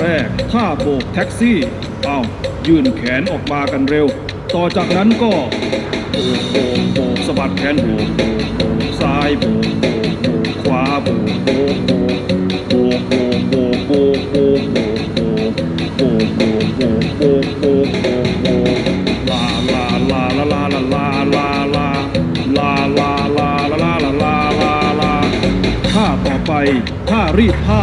แรกท่าโบกแท็กซี่เอายื่นแขนออกมากันเร็ว ต่อจากนั้นก็โบกโบกโบกสะบัดแขนโบกโบกโบกซ้ายโบกโบกโบกขวาโบกโบกโบกโบกโบกโบกโบกโบกโบกโบกโบกโบกโบกโบกโบกโบกโบกโบกลาลาลาลาลาลาลาลาลาลาลาลาลาลาลาลาลาลาท่าต่อไปท่ารีดผ้า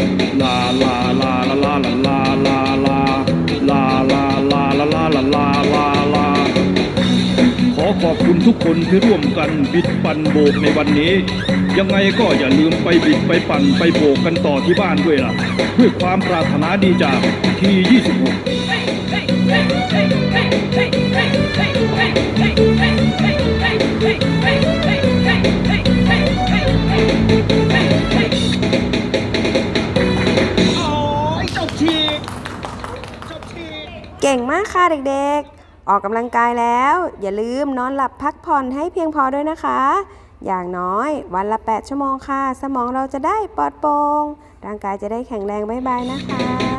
ทุกคนที่ร่วมกันบิดปั่นโบกในวันนี้ ยังไงก็อย่าลืมไปบิดไปปั่นไปโบกกันต่อที่บ้านด้วยล่ะ ด้วยความปรารถนาดีจากที26 เก่งมากค่ะเด็กๆ ออกกำลังกายแล้ว อย่าลืมนอนหลับพักผ่อนให้เพียงพอด้วยนะคะ อย่างน้อยวันละ 8 ชั่วโมงค่ะ สมองเราจะได้ปลอดโปร่งร่างกายจะได้แข็งแรงบ๊ายบายนะคะ